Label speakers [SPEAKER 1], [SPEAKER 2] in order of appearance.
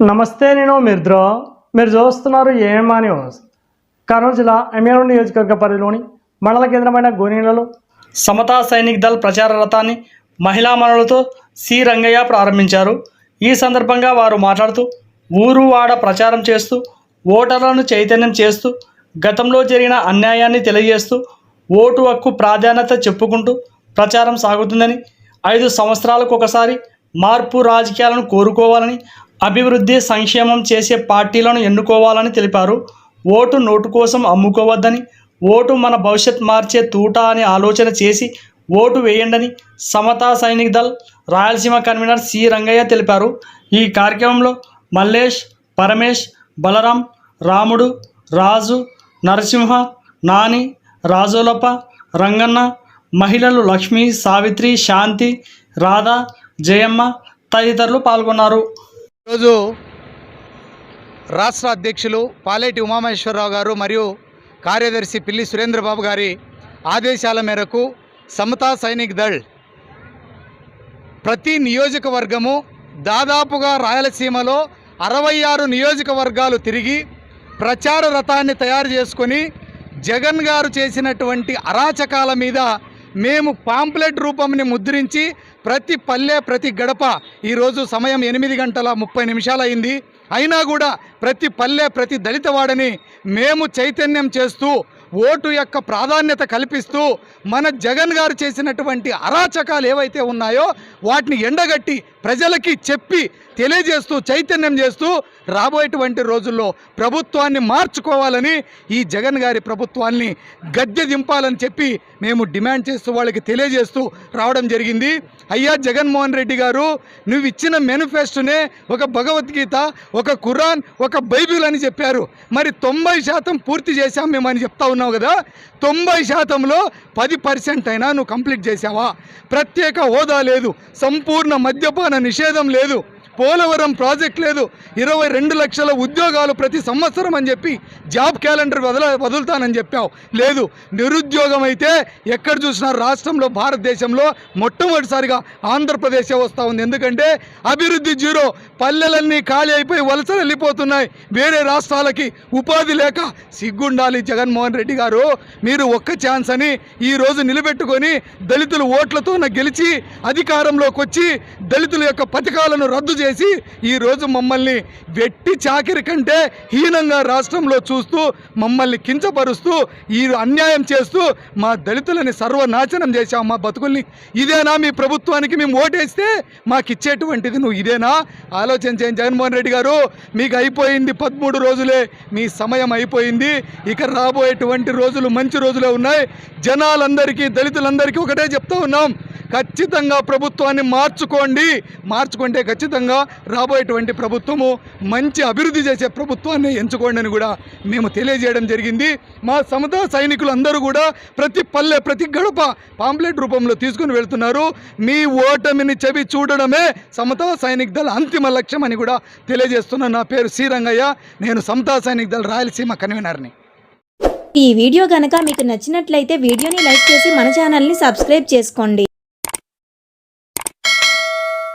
[SPEAKER 1] నమస్తే నేను మిర్ద్రో. మీరు చూస్తున్నారు ఏమా న్యూస్. కర్నూలు జిల్లా ఎమ్మెల్యే నియోజకవర్గ పరిధిలోని మండల కేంద్రమైన గోనీలలో సమతా సైనిక్ దళ్ ప్రచార రథాన్ని మహిళా మనులతో సి రంగయ్య ప్రారంభించారు. ఈ సందర్భంగా వారు మాట్లాడుతూ ఊరు వాడ ప్రచారం చేస్తూ ఓటర్లను చైతన్యం చేస్తూ గతంలో జరిగిన అన్యాయాన్ని తెలియజేస్తూ ఓటు హక్కు ప్రాధాన్యత చెప్పుకుంటూ ప్రచారం సాగుతుందని ఐదు సంవత్సరాలకు ఒకసారి మార్పు రాజకీయాలను కోరుకోవాలని అభివృద్ధి సంక్షేమం చేసే పార్టీలను ఎన్నుకోవాలని తెలిపారు. ఓటు నోటు కోసం అమ్ముకోవద్దని ఓటు మన భవిష్యత్ మార్చే తూట అని ఆలోచన చేసి ఓటు వేయండని సమతా సైనిక్ దళ్ రాయలసీమ కన్వీనర్ సి. రంగయ్య తెలిపారు. ఈ కార్యక్రమంలో మల్లేష్ పరమేష్ బలరాం రాముడు రాజు నరసింహ నాని రాజోలప్ప రంగన్న మహిళలు లక్ష్మి సావిత్రి శాంతి రాధా జయమ్మ తదితరులు పాల్గొన్నారు.
[SPEAKER 2] ఈరోజు రాష్ట్ర అధ్యక్షులు పాలేటి ఉమామహేశ్వరరావు గారు మరియు కార్యదర్శి పిల్లి సురేంద్రబాబు గారి ఆదేశాల మేరకు సమతా సైనిక్ దళ్ ప్రతి నియోజకవర్గము దాదాపుగా రాయలసీమలో అరవై ఆరు నియోజకవర్గాలు తిరిగి ప్రచార రథాన్ని తయారు చేసుకొని జగన్ గారు చేసినటువంటి అరాచకాల మీద మేము పాంప్లెట్ రూపంని ముద్రించి ప్రతి పల్లె ప్రతి గడప ఈరోజు సమయం ఎనిమిది గంటల ముప్పై నిమిషాలు అయింది. అయినా కూడా ప్రతి పల్లె ప్రతి దళిత వాడని మేము చైతన్యం చేస్తూ ఓటు యొక్క ప్రాధాన్యత కల్పిస్తూ మన జగన్ గారు చేసినటువంటి అరాచకాలు ఏవైతే ఉన్నాయో వాటిని ఎండగట్టి ప్రజలకి చెప్పి తెలియజేస్తూ చైతన్యం చేస్తూ రాబోయేటువంటి రోజుల్లో ప్రభుత్వాన్ని మార్చుకోవాలని ఈ జగన్ గారి ప్రభుత్వాన్ని గద్దె దింపాలని చెప్పి మేము డిమాండ్ చేస్తూ వాళ్ళకి తెలియజేస్తూ రావడం జరిగింది. అయ్యా జగన్మోహన్ రెడ్డి గారు నువ్వు ఇచ్చిన మేనిఫెస్టోనే ఒక భగవద్గీత ఒక ఖురాన్ ఒక బైబిల్ అని చెప్పారు. మరి తొంభై శాతం పూర్తి చేశాం మేము అని చెప్తా ఉన్నావు కదా? తొంభై శాతంలో పది పర్సెంట్ అయినా నువ్వు కంప్లీట్ చేసావా ప్రత్యేక హోదా లేదు. సంపూర్ణ మద్యపాన నిషేధం లేదు. పోలవరం ప్రాజెక్ట్ లేదు. ఇరవై రెండు లక్షల ఉద్యోగాలు ప్రతి సంవత్సరం అని చెప్పి జాబ్ క్యాలెండర్ వదల వదులుతానని చెప్పావు. లేదు నిరుద్యోగం అయితే ఎక్కడ చూసినా రాష్ట్రంలో భారతదేశంలో మొట్టమొదటిసారిగా ఆంధ్రప్రదేశే వస్తూ ఉంది. ఎందుకంటే అభివృద్ధి జీరో పల్లెలన్నీ ఖాళీ అయిపోయి వలసలు వెళ్ళిపోతున్నాయి. వేరే రాష్ట్రాలకి ఉపాధి లేక సిగ్గుండాలి జగన్మోహన్ రెడ్డి గారు. మీరు ఒక్క ఛాన్స్ అని ఈ రోజు నిలబెట్టుకొని దళితులు ఓట్లతో గెలిచి అధికారంలోకి వచ్చి దళితుల యొక్క పథకాలను రద్దు చేసి ఈ రోజు మమ్మల్ని వెట్టి చాకిరి కంటే హీనంగా రాష్ట్రంలో చూస్తూ మమ్మల్ని కించపరుస్తూ ఈ అన్యాయం చేస్తూ మా దళితులని సర్వనాశనం చేశావు మా బతుకుల్ని. ఇదేనా మీ ప్రభుత్వానికి మేము ఓటేస్తే మాకు ఇచ్చేటువంటిది నువ్వు ఇదేనా? ఆలోచన చేయండి జగన్మోహన్ రెడ్డి గారు. మీకు అయిపోయింది పదమూడు రోజులే మీ సమయం అయిపోయింది. ఇక రాబోయేటువంటి రోజులు మంచి రోజులే ఉన్నాయి. జనాలందరికీ దళితులందరికీ ఒకటే చెప్తా ఉన్నాం. ఖచ్చితంగా ప్రభుత్వాన్ని మార్చుకోండి. మార్చుకుంటే ఖచ్చితంగా రాబోయేటువంటి ప్రభుత్వము మంచి అభివృద్ధి చేసే ప్రభుత్వాన్ని ఎంచుకోండి అని కూడా మేము తెలియజేయడం జరిగింది. మా సమతా సైనికులు అందరూ కూడా ప్రతి పల్లె ప్రతి గడప పాంప్లెట్ రూపంలో తీసుకుని వెళ్తున్నారు. మీ ఓటమిని చెవి చూడడమే సమతా సైనిక దళ అంతిమ లక్ష్యం అని కూడా తెలియజేస్తున్న నా పేరు శ్రీరంగయ్య. నేను సమతా సైనిక్ దళ రాయలసీమ కన్వీనర్ని.
[SPEAKER 3] ఈ వీడియో కనుక మీకు నచ్చినట్లయితే వీడియోని లైక్ చేసి మన ఛానల్ని సబ్స్క్రైబ్ చేసుకోండి.